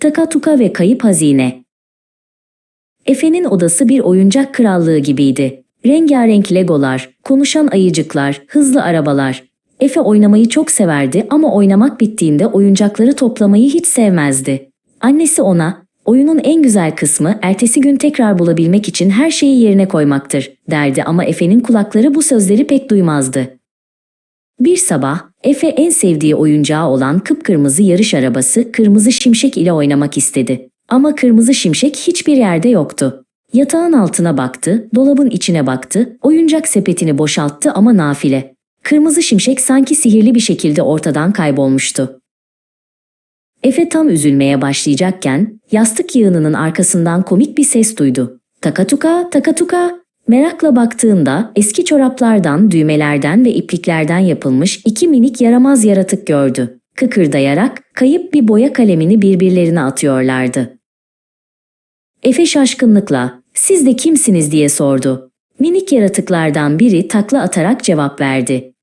Takatuka ve kayıp hazine. Efe'nin odası bir oyuncak krallığı gibiydi. Rengarenk legolar, konuşan ayıcıklar, hızlı arabalar. Efe oynamayı çok severdi ama oynamak bittiğinde oyuncakları toplamayı hiç sevmezdi. Annesi ona, oyunun en güzel kısmı ertesi gün tekrar bulabilmek için her şeyi yerine koymaktır, derdi ama Efe'nin kulakları bu sözleri pek duymazdı. Bir sabah Efe en sevdiği oyuncağı olan kıpkırmızı yarış arabası Kırmızı Şimşek ile oynamak istedi. Ama Kırmızı Şimşek hiçbir yerde yoktu. Yatağın altına baktı, dolabın içine baktı, oyuncak sepetini boşalttı ama nafile. Kırmızı Şimşek sanki sihirli bir şekilde ortadan kaybolmuştu. Efe tam üzülmeye başlayacakken yastık yığınının arkasından komik bir ses duydu. Takatuka, takatuka. Merakla baktığında eski çoraplardan, düğmelerden ve ipliklerden yapılmış iki minik yaramaz yaratık gördü. Kıkırdayarak kayıp bir boya kalemini birbirlerine atıyorlardı. Efe şaşkınlıkla "Siz de kimsiniz?" diye sordu. Minik yaratıklardan biri takla atarak cevap verdi.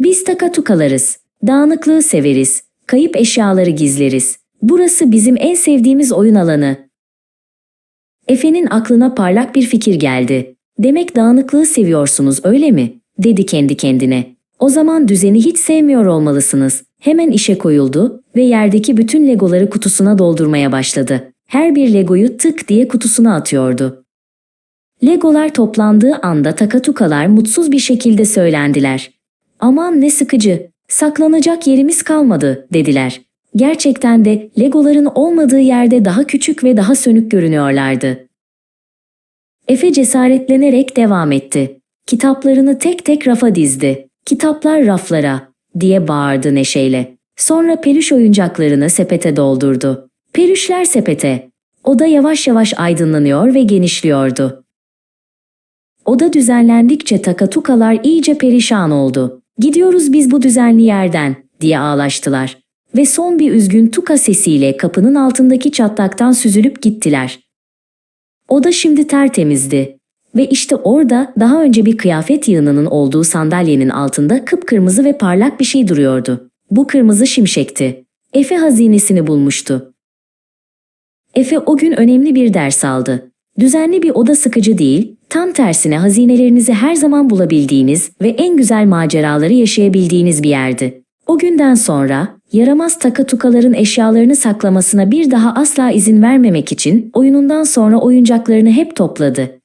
Biz takatukalarız. Dağınıklığı severiz. Kayıp eşyaları gizleriz. Burası bizim en sevdiğimiz oyun alanı. Efe'nin aklına parlak bir fikir geldi. Demek dağınıklığı seviyorsunuz öyle mi? dedi kendi kendine. O zaman düzeni hiç sevmiyor olmalısınız. Hemen işe koyuldu ve yerdeki bütün legoları kutusuna doldurmaya başladı. Her bir legoyu tık diye kutusuna atıyordu. Legolar toplandığı anda takatukalar mutsuz bir şekilde söylendiler. Aman ne sıkıcı, saklanacak yerimiz kalmadı dediler. Gerçekten de legoların olmadığı yerde daha küçük ve daha sönük görünüyorlardı. Efe cesaretlenerek devam etti. Kitaplarını tek tek rafa dizdi. Kitaplar raflara diye bağırdı neşeyle. Sonra peluş oyuncaklarını sepete doldurdu. Peluşlar sepete. Oda yavaş yavaş aydınlanıyor ve genişliyordu. Oda düzenlendikçe takatukalar iyice perişan oldu. Gidiyoruz biz bu düzenli yerden diye ağlaştılar. Ve son bir üzgün tuka sesiyle kapının altındaki çatlaktan süzülüp gittiler. Oda şimdi tertemizdi. Ve işte orada daha önce bir kıyafet yığınının olduğu sandalyenin altında kıpkırmızı ve parlak bir şey duruyordu. Bu kırmızı şimşekti. Efe hazinesini bulmuştu. Efe o gün önemli bir ders aldı. Düzenli bir oda sıkıcı değil, tam tersine hazinelerinizi her zaman bulabildiğiniz ve en güzel maceraları yaşayabildiğiniz bir yerdi. O günden sonra yaramaz takatukaların eşyalarını saklamasına bir daha asla izin vermemek için oyunundan sonra oyuncaklarını hep topladı.